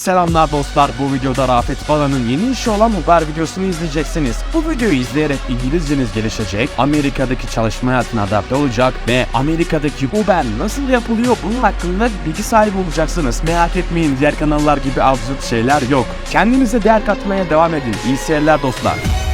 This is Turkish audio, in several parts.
Selamlar dostlar bu videoda Rafet Bala'nın yeni işi olan Uber videosunu izleyeceksiniz. Bu videoyu izleyerek İngilizceniz gelişecek, Amerika'daki çalışma hayatına adapte olacak ve Amerika'daki Uber nasıl yapılıyor bunun hakkında bilgi sahibi olacaksınız. Merak etmeyin diğer kanallar gibi absürt şeyler yok. Kendinize değer katmaya devam edin. İyi seyirler dostlar.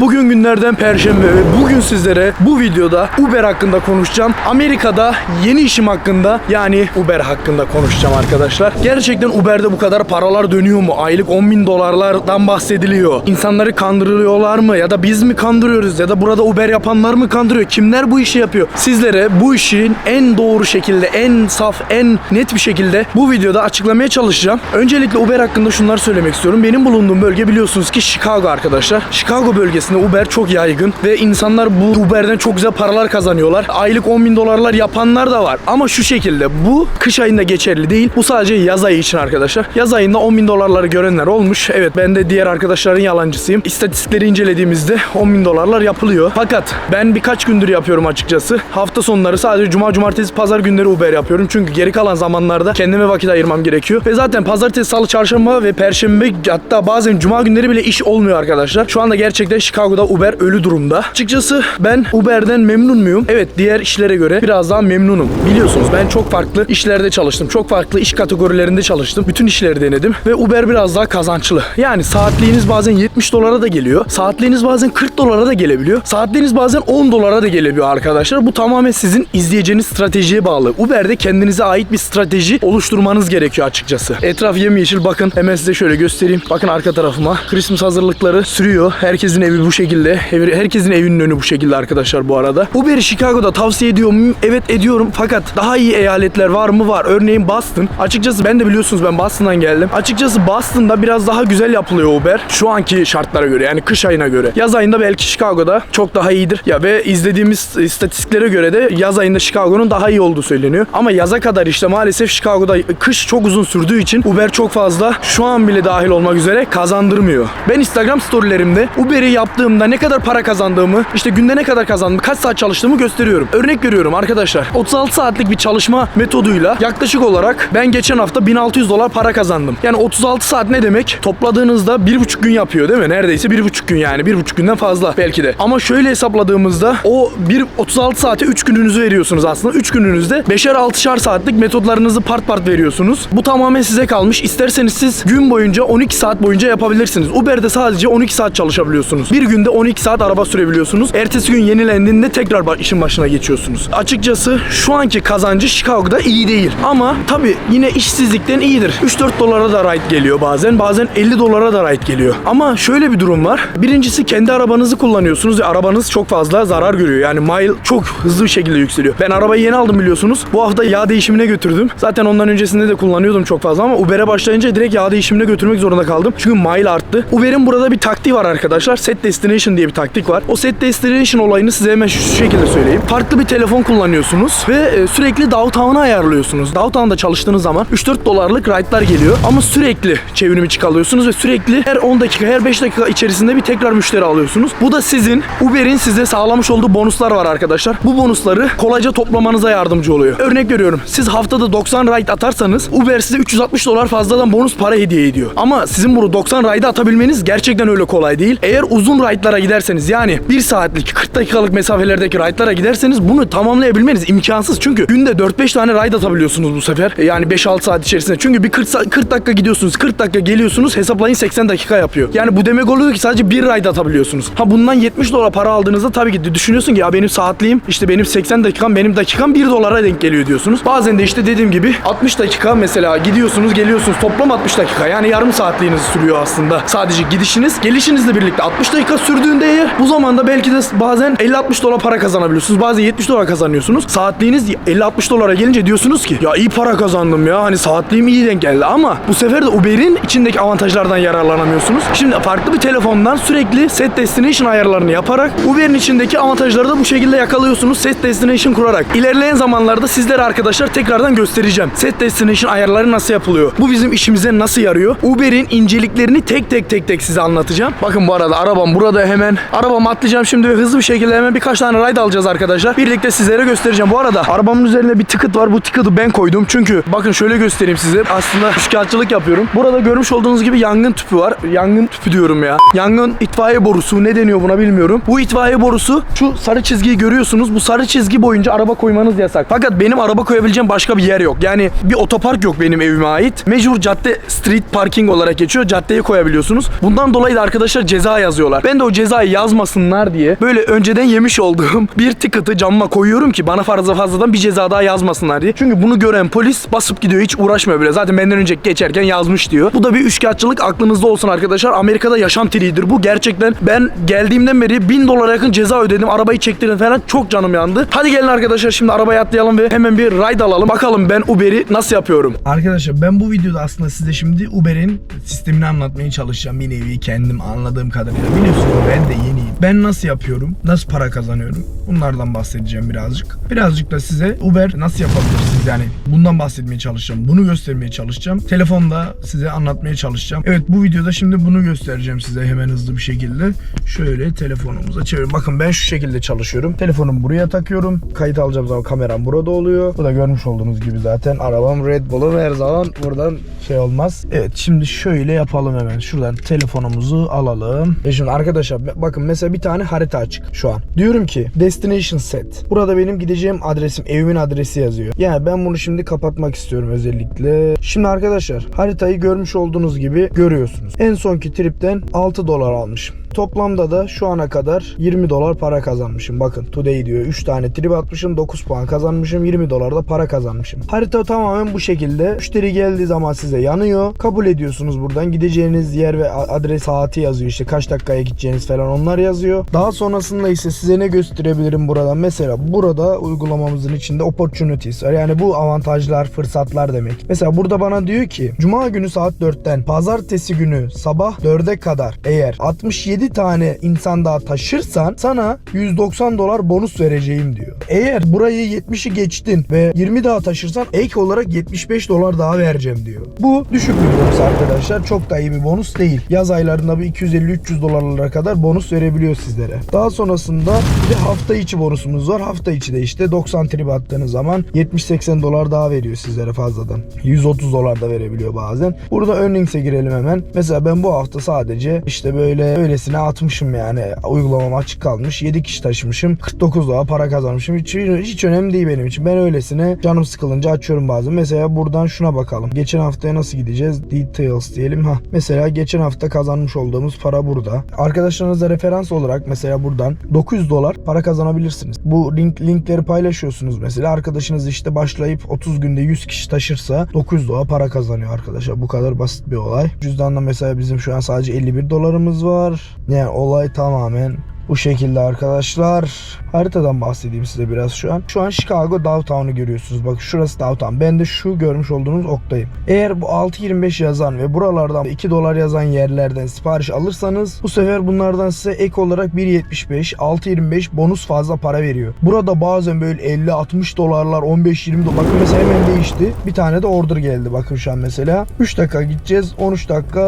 Bugün günlerden perşembe ve bugün sizlere bu videoda Uber hakkında konuşacağım. Amerika'da yeni işim hakkında yani Uber hakkında konuşacağım arkadaşlar. Gerçekten Uber'de bu kadar paralar dönüyor mu? Aylık 10 bin dolarlardan bahsediliyor. İnsanları kandırıyorlar mı? Ya da biz mi kandırıyoruz? Ya da burada Uber yapanlar mı kandırıyor? Kimler bu işi yapıyor? Sizlere bu işin en doğru şekilde, en saf, en net bir şekilde bu videoda açıklamaya çalışacağım. Öncelikle Uber hakkında şunları söylemek istiyorum. Benim bulunduğum bölge biliyorsunuz ki Chicago arkadaşlar. Chicago bölgesinde Uber çok yaygın ve insanlar bu Uber'den çok güzel paralar kazanıyorlar. Aylık 10 bin dolarlar yapanlar da var. Ama şu şekilde bu kış ayında geçerli değil. Bu sadece yaz ayı için arkadaşlar. Yaz ayında 10 bin dolarları görenler olmuş. Evet ben de diğer arkadaşların yalancısıyım. İstatistikleri incelediğimizde 10 bin dolarlar yapılıyor. Fakat ben birkaç gündür yapıyorum açıkçası. Hafta sonları sadece cuma, cumartesi, pazar günleri Uber yapıyorum. Çünkü geri kalan zamanlarda kendime vakit ayırmam gerekiyor. Ve zaten pazartesi, salı, çarşamba ve perşembe hatta bazen cuma günleri bile iş olmuyor arkadaşlar. Şu anda gerçekten Chicago'da Uber ölü durumda. Açıkçası ben Uber'den memnun muyum? Evet diğer işlere göre biraz daha memnunum. Biliyorsunuz ben çok farklı işlerde çalıştım. Çok farklı iş kategorilerinde çalıştım. Bütün işleri denedim ve Uber biraz daha kazançlı. Yani saatliğiniz bazen 70 dolara da geliyor. Saatliğiniz bazen 40 dolara da gelebiliyor. Saatliğiniz bazen 10 dolara da gelebiliyor arkadaşlar. Bu tamamen sizin izleyeceğiniz stratejiye bağlı. Uber'de kendinize ait bir strateji oluşturmanız gerekiyor açıkçası. Etraf yemyeşil bakın. Hemen size şöyle göstereyim. Bakın arka tarafıma. Christmas hazırlıkları sürüyor. Herkesin evi bu şekilde. Ev- Herkesin evinin önü bu şekilde arkadaşlar bu arada. Uber'i Chicago'da tavsiye ediyor muyum? Evet ediyorum. Fakat daha iyi eyaletler var mı? Var. Örneğin Boston. Açıkçası ben de biliyorsunuz ben Boston'dan geldim. Açıkçası Boston'da biraz daha güzel yapılıyor Uber. Şu anki şartlara göre yani kış ayına göre. Yaz ayında belki Chicago'da çok daha iyidir. Ya ve izlediğimiz istatistiklere göre de yaz ayında Chicago'nun daha iyi olduğu söyleniyor. Ama yaza kadar işte maalesef Chicago'da kış çok uzun sürdüğü için Uber çok fazla şu an bile dahil olmak üzere kazandırmıyor. Ben Instagram storylerimde Uber'i yaptığımda ne kadar para kazandığımı, işte günde ne kadar kazandım, kaç saat çalıştığımı gösteriyorum. Örnek veriyorum arkadaşlar. 36 saatlik bir çalışma metoduyla yaklaşık olarak ben geçen hafta 1600 dolar para kazandım. Yani 36 saat ne demek? Topladığınızda 1,5 gün yapıyor değil mi? Neredeyse 1,5 gün yani. 1,5 günden fazla belki de. Ama şöyle hesapladığımızda o bir 36 saate 3 gününüzü veriyorsunuz aslında. 3 gününüzde 5'er 6'şar saatlik metodlarınızı part part veriyorsunuz. Bu tamamen size kalmış. İsterseniz siz gün boyunca 12 saat boyunca yapabilirsiniz. Uber'de sadece 12 saat çalışabiliyorsunuz. Bir günde 12 saat araba sürebiliyorsunuz. Ertesi gün yenilendiğinde tekrar işin başına geçiyorsunuz. Açıkçası şu anki kazancı Chicago'da iyi değil. Ama tabi yine işsizlikten iyidir. 3-4 dolara da ride geliyor bazen. Bazen 50 dolara da ride geliyor. Ama şöyle bir durum var. Birincisi kendi arabanızı kullanıyorsunuz ve arabanız çok fazla zarar görüyor. Yani mile çok hızlı bir şekilde yükseliyor. Ben arabayı yeni aldım biliyorsunuz. Bu hafta yağ değişimine götürdüm. Zaten ondan öncesinde de kullanıyordum çok fazla ama Uber'e başlayınca direkt yağ değişimine götürmek zorunda kaldım. Çünkü mile arttı. Uber'in burada bir taktiği var arkadaşlar. Set destination diye bir taktik var. O set destination olayını size hemen şu şekilde söyleyeyim. Farklı bir telefon kullanıyorsunuz ve e, sürekli downtown'a ayarlıyorsunuz. Downtown'da çalıştığınız zaman 3-4 dolarlık ride'lar geliyor ama sürekli çevrimi çıkalıyorsunuz ve sürekli her 10 dakika her 5 dakika içerisinde bir tekrar müşteri alıyorsunuz. Bu da sizin Uber'in size sağlamış olduğu bonuslar var arkadaşlar. Bu bonusları kolayca toplamanıza yardımcı oluyor. Örnek veriyorum. Siz haftada 90 ride atarsanız Uber size 360 dolar fazladan bonus para hediye ediyor. Ama sizin bunu 90 ride atabilmeniz gerçekten öyle kolay değil. Eğer uzun ride'lara giderseniz yani 1 saatlik 40 dakikalık mesafelerdeki ride'lara giderseniz bunu tamamlayabilmeniz imkansız. Çünkü günde 4-5 tane ride atabiliyorsunuz bu sefer. E, Yani 5-6 saat içerisinde. Çünkü bir 40, sa- 40 dakika gidiyorsunuz, 40 dakika geliyorsunuz hesaplayın 80 dakika yapıyor. Yani bu demek oluyor ki sadece bir ride atabiliyorsunuz. Ha bundan 70 dolar para aldığınızda tabii ki düşünüyorsun ki ya benim saatliğim işte benim 80 dakikam benim dakikam 1 dolara denk geliyor diyorsunuz. Bazen de işte dediğim gibi 60 dakika mesela gidiyorsunuz geliyorsunuz toplam 60 dakika yani yarım saatliğiniz sürüyor aslında. Sadece gidişiniz gelişinizle birlikte 60 dakika sürdüğünde eğer bu zamanda belki de bazen 50-60 dolar para kazanabiliyorsunuz. Bazen 70 dolar kazanıyorsunuz. Saatliğiniz 50-60 dolara gelince diyorsunuz ki ya iyi para kazandım ya hani saatliğim iyi denk geldi ama bu sefer de Uber'in içindeki avantajlardan yararlanamıyorsunuz. Şimdi farklı bir telefondan sürekli set destination ayarlarını yaparak Uber'in içindeki avantajları da bu şekilde yakalıyorsunuz set destination kurarak. İlerleyen zamanlarda sizlere arkadaşlar tekrardan göstereceğim. Set destination ayarları nasıl yapılıyor? Bu bizim işimize nasıl yarıyor? Uber'in inceliklerini tek tek tek tek size anlatacağım. Bakın bu arada arabam burada burada hemen arabama atlayacağım şimdi ve hızlı bir şekilde hemen birkaç tane ride alacağız arkadaşlar. Birlikte sizlere göstereceğim. Bu arada arabamın üzerinde bir ticket var. Bu ticket'ı ben koydum. Çünkü bakın şöyle göstereyim size. Aslında şikayetçilik yapıyorum. Burada görmüş olduğunuz gibi yangın tüpü var. Yangın tüpü diyorum ya. Yangın itfaiye borusu ne deniyor buna bilmiyorum. Bu itfaiye borusu şu sarı çizgiyi görüyorsunuz. Bu sarı çizgi boyunca araba koymanız yasak. Fakat benim araba koyabileceğim başka bir yer yok. Yani bir otopark yok benim evime ait. Mecbur cadde street parking olarak geçiyor. Caddeye koyabiliyorsunuz. Bundan dolayı da arkadaşlar ceza yazıyorlar. Ben de o cezayı yazmasınlar diye böyle önceden yemiş olduğum bir ticket'ı camıma koyuyorum ki bana fazla fazladan bir ceza daha yazmasınlar diye. Çünkü bunu gören polis basıp gidiyor hiç uğraşmıyor bile. Zaten benden önce geçerken yazmış diyor. Bu da bir üçkağıtçılık aklınızda olsun arkadaşlar. Amerika'da yaşam tiridir bu. Gerçekten ben geldiğimden beri 1000 dolara yakın ceza ödedim. Arabayı çektirdim falan. Çok canım yandı. Hadi gelin arkadaşlar şimdi arabaya atlayalım ve hemen bir ride alalım. Bakalım ben Uber'i nasıl yapıyorum. Arkadaşlar ben bu videoda aslında size şimdi Uber'in sistemini anlatmaya çalışacağım. Bir nevi kendim anladığım kadarıyla. Biliyorsunuz so when the Ben nasıl yapıyorum? Nasıl para kazanıyorum? Bunlardan bahsedeceğim birazcık. Birazcık da size Uber nasıl yapabilirsiniz yani bundan bahsetmeye çalışacağım. Bunu göstermeye çalışacağım. Telefonda size anlatmaya çalışacağım. Evet bu videoda şimdi bunu göstereceğim size hemen hızlı bir şekilde. Şöyle telefonumuza çevirin. Bakın ben şu şekilde çalışıyorum. Telefonumu buraya takıyorum. Kayıt alacağım zaman kameram burada oluyor. Bu da görmüş olduğunuz gibi zaten arabam Red Bull'um her zaman buradan şey olmaz. Evet şimdi şöyle yapalım hemen. Şuradan telefonumuzu alalım. Ve şimdi arkadaşlar bakın mesela bir tane harita açık şu an. Diyorum ki destination set. Burada benim gideceğim adresim, evimin adresi yazıyor. Yani ben bunu şimdi kapatmak istiyorum özellikle. Şimdi arkadaşlar haritayı görmüş olduğunuz gibi görüyorsunuz. En sonki tripten 6 dolar almışım. Toplamda da şu ana kadar 20 dolar para kazanmışım. Bakın today diyor. 3 tane trip atmışım. 9 puan kazanmışım. 20 dolar da para kazanmışım. Harita tamamen bu şekilde. Müşteri geldiği zaman size yanıyor. Kabul ediyorsunuz buradan. Gideceğiniz yer ve adres saati yazıyor. İşte kaç dakikaya gideceğiniz falan onlar yazıyor. Daha sonrasında ise size ne gösterebilirim buradan? Mesela burada uygulamamızın içinde opportunities var. Yani bu avantajlar, fırsatlar demek. Mesela burada bana diyor ki Cuma günü saat 4'ten Pazartesi günü sabah 4'e kadar eğer 67 tane insan daha taşırsan sana 190 dolar bonus vereceğim diyor. Eğer burayı 70'i geçtin ve 20 daha taşırsan ek olarak 75 dolar daha vereceğim diyor. Bu düşük bir bonus arkadaşlar. Çok da iyi bir bonus değil. Yaz aylarında bir 250-300 dolarlara kadar bonus verebiliyor sizlere. Daha sonrasında bir de hafta içi bonusumuz var. Hafta içi de işte 90 trip attığınız zaman 70-80 dolar daha veriyor sizlere fazladan. 130 dolar da verebiliyor bazen. Burada earnings'e girelim hemen. Mesela ben bu hafta sadece işte böyle öylesine atmışım yani. Uygulamam açık kalmış. 7 kişi taşımışım. 49 dolar para kazanmışım. Hiç, hiç önemli değil benim için. Ben öylesine canım sıkılınca açıyorum bazen. Mesela buradan şuna bakalım. Geçen haftaya nasıl gideceğiz? Details diyelim. Ha. Mesela geçen hafta kazanmış olduğumuz para burada. Arkadaşlarınıza referans olarak mesela buradan 900 dolar para kazanabilirsiniz. Bu link linkleri paylaşıyorsunuz mesela. Arkadaşınız işte başlayıp 30 günde 100 kişi taşırsa 900 dolar para kazanıyor arkadaşlar. Bu kadar basit bir olay. Cüzdanda mesela bizim şu an sadece 51 dolarımız var. Yani olay tamamen bu şekilde arkadaşlar. Haritadan bahsedeyim size biraz şu an. Şu an Chicago Downtown'u görüyorsunuz. Bak şurası Downtown. Ben de şu görmüş olduğunuz oktayım. Eğer bu 6.25 yazan ve buralardan 2 dolar yazan yerlerden sipariş alırsanız bu sefer bunlardan size ek olarak 1.75, 6.25 bonus fazla para veriyor. Burada bazen böyle 50-60 dolarlar, 15-20 dolar. Bakın mesela hemen değişti. Bir tane de order geldi. Bakın şu an mesela. 3 dakika gideceğiz. 13 dakika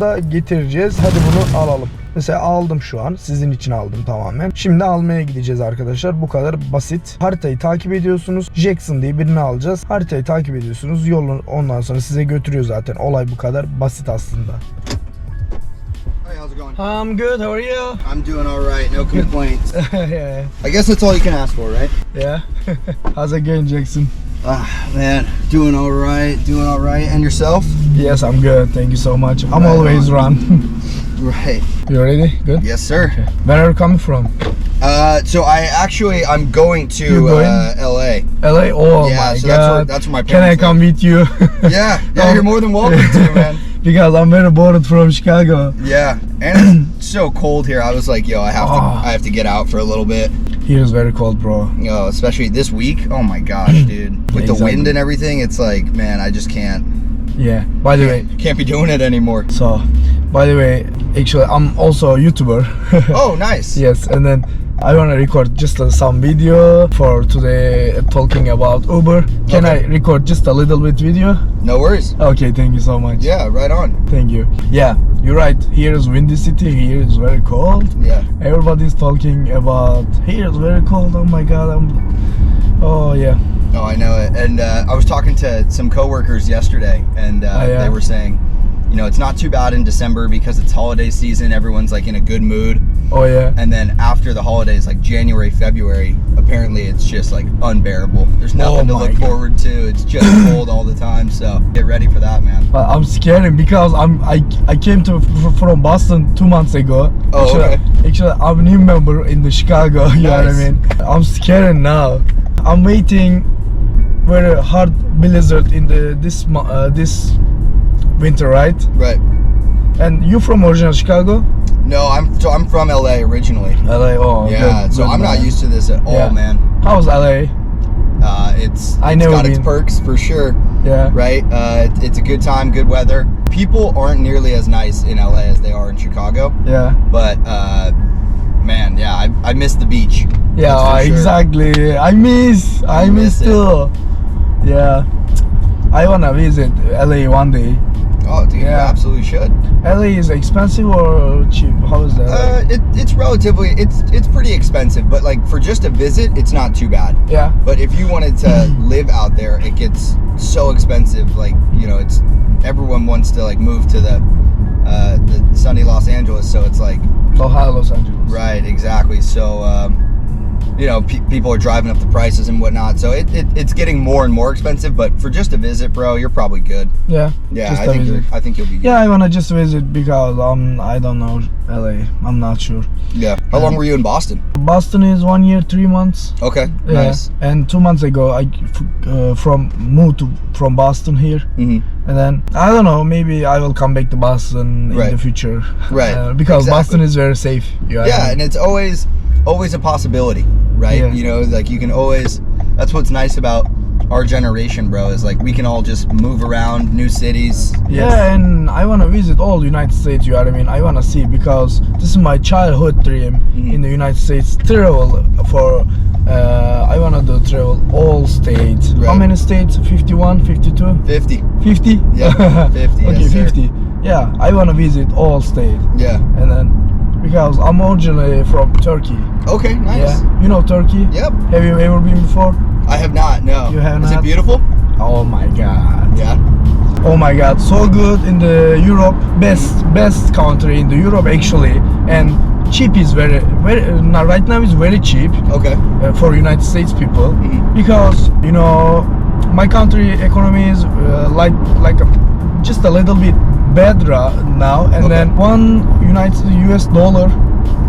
da getireceğiz. Hadi bunu alalım. Mesela aldım şu an. Sizin için aldım tamamen. Şimdi almaya gideceğiz arkadaşlar. Bu kadar basit. Haritayı takip ediyorsunuz. Jackson diye birini alacağız. Haritayı takip ediyorsunuz. Yolun ondan sonra size götürüyor zaten. Olay bu kadar basit aslında. Hey, how's it going? I'm good. How are you? I'm doing all right. No complaints. yeah. I guess that's all you can ask for, right? Yeah. How's it going, Jackson? Ah, man, doing all right. Doing all right. And yourself? Yes, I'm good. Thank you so much. I'm Right always on. run. Right. you ready? Good. Yes, sir. Where are you coming from? Uh, so I actually I'm going to going? Uh, L.A. LA. Oh Yeah, my so god. that's where- that's where my Can I parents come meet you? Yeah, yeah, Oh. you're more than welcome to, man. because I'm very bored from Chicago. Yeah, and it's so cold here. I was like, yo, I have to Oh. I have to get out for a little bit. Here is very cold, bro. Know, especially this week. Oh my gosh, dude. With the Exactly. wind and everything, it's like, man, I just can't Yeah. By the way, can't be doing it anymore. so by the way, actually, I'm also a YouTuber. Oh, nice. yes, and then I wanna record just uh, some video for today uh, talking about Uber. Can Okay. I record just a little bit video? No worries. Okay, thank you so much. Yeah, right on. Thank you. Yeah, you're right. Here is windy city. Here is very cold. Yeah. Everybody's talking about here is very cold. Oh my god. I'm. Oh yeah. Oh, I know it. And uh, I was talking to some coworkers yesterday, and uh, Oh, yeah. they were saying, you know, it's not too bad in December because it's holiday season. Everyone's like in a good mood. Oh yeah. And then after the holidays, like January, February, apparently it's just like unbearable. There's nothing to Oh my look God. forward to. It's just cold all the time. So get ready for that, man. But I'm scared because I'm I, I came to f- from Boston two months ago. Oh, actually, okay. actually, I'm a new member in the Chicago. You know what I mean? I'm scared now. I'm waiting very hard blizzard in the this uh, this winter, right? Right. And you from original Chicago? No, I'm so I'm from LA originally. LA. Oh, yeah, good- so good I'm not used to this at all, Yeah. man. How's LA? Uh, it's I it's never got its been. perks for sure. Yeah. right? Uh, it- it's a good time, good weather. People aren't nearly as nice in LA as they are in Chicago, Yeah. but uh, man, yeah, I, I miss the beach. Yeah, That's sure. exactly. I miss. I You miss miss too. Yeah. I wanna visit LA one day. Oh, dude, you Yeah. absolutely should. LA is expensive or cheap? How is that? Uh, it, it's relatively, it's it's pretty expensive, but like for just a visit, it's not too bad. yeah. But if you wanted to live out there, it gets so expensive. Like you know, it's everyone wants to like move to the uh, the sunny Los Angeles, so it's like Ohio, Los Angeles. Right, exactly. So, um, you know, pe- people are driving up the prices and whatnot. So it, it, it's getting more and more expensive. But for just a visit, bro, you're probably good. Yeah. Yeah, I think you're, I think you'll be good. Yeah, I wanna just visit because um I don't know LA. I'm not sure. Yeah. How long were you in Boston? Boston is one year, three months. Okay. Yeah. Nice. And two months ago, I uh, from moved to from Boston here, hmm and then I don't know. Maybe I will come back to Boston in the future. Right. Uh, because Exactly. Boston is very safe. You know what I Yeah, and it's always always a possibility, right? Yeah. You know, like you can always. That's what's nice about our generation, bro. Is like we can all just move around new cities. Yeah, and I wanna visit all United States. You know what I mean? I wanna see because this is my childhood dream Mhm. in the United States. Travel for. Uh, I wanna do travel all states. How many states? 51, 52, Fifty. 50? Yeah, 50, okay, yes, sir. 50. Yeah, I wanna visit all states, Yeah. and then because I'm originally from Turkey. Okay. Nice. Yeah, you know Turkey. Yep. Have you ever been before? I have not. No. You have not. Is it beautiful? Oh my God. Yeah. Oh my god, so good in the Europe, best best country in the Europe actually, and cheap is very very now right now is very cheap Okay. uh, for United States people Mhm. because you know my country economy is uh, like like a, just a little bit bad ra- now, and Okay. then one United US dollar,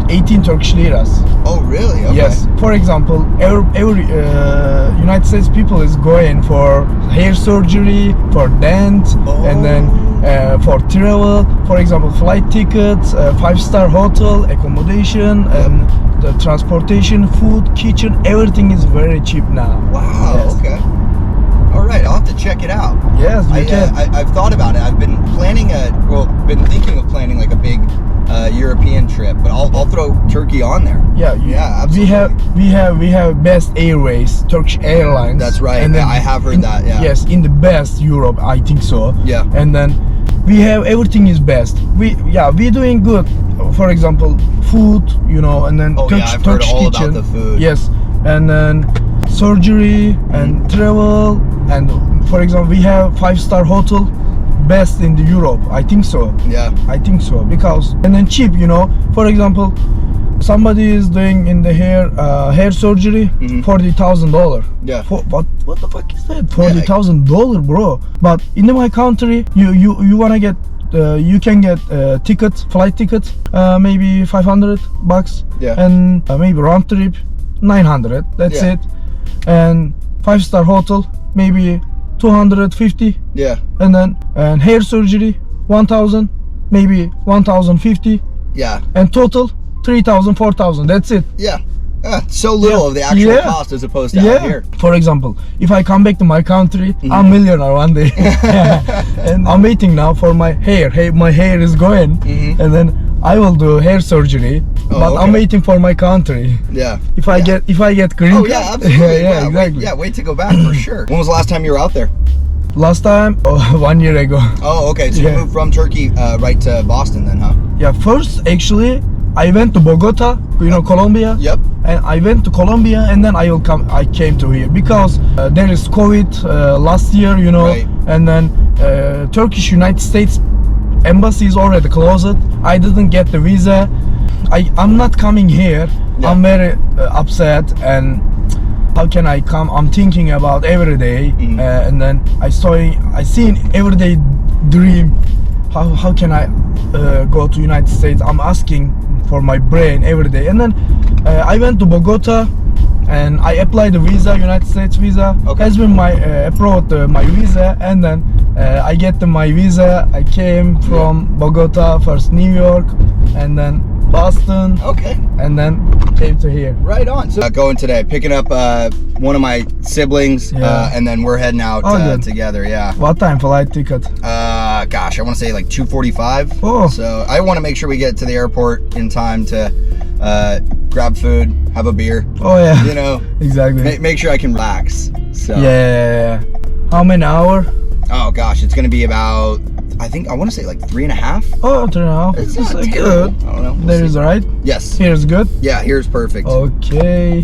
18 Turkish liras. Oh, really? Okay. Yes. For example, every, every uh, United States people is going for hair surgery, for dent, and then uh, for travel. For example, flight tickets, uh, five-star hotel, accommodation, and the transportation, food, kitchen, everything is very cheap now. Wow. Yes. Okay. All right. I'll have to check it out. Yes, you I, can. uh, I I've thought about it. I've been planning a well, been thinking of planning like a big uh, European trip, but I'll I'll throw Turkey on there. yeah, you- yeah, We have we have we have best airways, Turkish Airlines. That's right. And Yeah, I have heard in- that, yeah. Yes, in the best Europe, I think so. Yeah. And then we have everything is best. We yeah, we doing good. For example, food, you know, and then Oh, yeah, Turkish, I've heard Turkish all about kitchen. the food. Yes, and then surgery and travel and for example, we have five star hotel, best in the Europe. I think so. Yeah. I think so because and then cheap, you know. For example, somebody is doing in the hair uh, hair surgery, Mhm. forty thousand dollar. Yeah. For, what what the fuck is that? Forty thousand dollar, bro. But in my country, you you you wanna get. Uh, you can get uh, ticket, flight ticket, uh, maybe 500 bucks, Yeah. and uh, maybe round trip, 900. That's Yeah. it. And five star hotel, maybe 250 Yeah. and then and hair surgery 1000 maybe 1050 Yeah. and total 3000 4000 that's it Yeah. Yeah. So little Yeah. of the actual Yeah. cost as opposed to out here. for example if i come back to my country Mm-hmm. i'm millionaire one day and i'm waiting now for my hair hey my hair is going Mhm. and then I will do hair surgery, Oh, but I'm waiting for my country. Yeah. If I Yeah. get if I get green Oh yeah, absolutely. yeah, yeah, wait, exactly. yeah, wait to go back for sure. When was the last time you were out there? Last time, oh, one year ago. Oh, okay. So Yeah. you moved from Turkey uh, right to Boston then, huh? Yeah, first actually, I went to Bogota, you know, Colombia. Yep. And I went to Colombia, and then I will come. I came to here because uh, there is COVID uh, last year, you know, Right. and then uh, Turkish United States embassy is already closed. I didn't get the visa. I I'm not coming here. Yeah. I'm very uh, upset and. How can I come? I'm thinking about every day, Mhm. uh, and then I saw I see an everyday dream. How how can I uh, go to United States? I'm asking for my brain every day, and then uh, I went to Bogota, and I applied the visa, United States visa. Okay. Has been my uh, approved uh, my visa, and then uh, I get the, my visa. I came from Bogota first, New York, and then Boston, Okay. and then came to here. Right on. So uh, going today, picking up uh, one of my siblings, Yeah. uh, and then we're heading out Oh, uh, together. Yeah. What time for flight ticket? Uh, gosh, I want to say like 2:45. Oh. So I want to make sure we get to the airport in time to uh, grab food, have a beer. Oh yeah, You know, exactly. make, make sure I can relax. So. Yeah. How many hour? Oh gosh, it's gonna be about. I think I want to say like three and a half. Oh, three and a half. It's It's not uh, terrible. good. I don't know. We'll There is right. Yes. Here's good. Yeah. Here's perfect. Okay.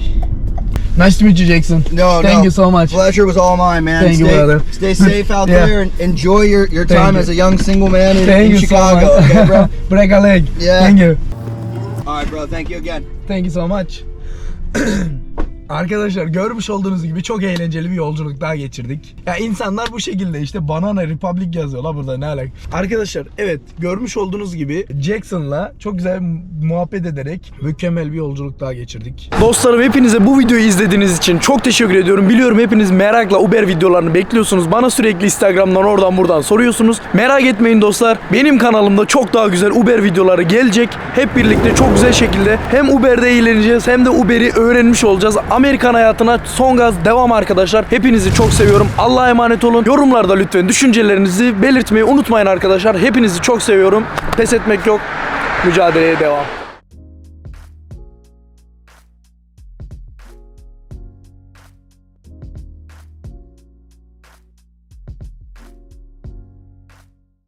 Nice to meet you, Jackson. No, Thank no. you so much. Pleasure was all mine, man. Thank you, stay, brother. Stay safe out Yeah. there and enjoy your, your Thank time you. as a young single man in, Thank in you Chicago. so. Okay, bro. Break a leg. Yeah. Thank you. all right, bro. Thank you again. Thank you so much. Arkadaşlar görmüş olduğunuz gibi çok eğlenceli bir yolculuk daha geçirdik. Ya insanlar bu şekilde işte Banana Republic yazıyorlar burada ne alak. Arkadaşlar evet görmüş olduğunuz gibi Jackson'la çok güzel muhabbet ederek mükemmel bir yolculuk daha geçirdik. Dostlarım hepinize bu videoyu izlediğiniz için çok teşekkür ediyorum. Biliyorum hepiniz merakla Uber videolarını bekliyorsunuz. Bana sürekli Instagram'dan oradan buradan soruyorsunuz. Merak etmeyin dostlar. Benim kanalımda çok daha güzel Uber videoları gelecek. Hep birlikte çok güzel şekilde hem Uber'de eğleneceğiz hem de Uber'i öğrenmiş olacağız. Amerikan hayatına son gaz devam arkadaşlar. Hepinizi çok seviyorum. Allah'a emanet olun. Yorumlarda lütfen düşüncelerinizi belirtmeyi unutmayın arkadaşlar. Hepinizi çok seviyorum. Pes etmek yok. Mücadeleye devam.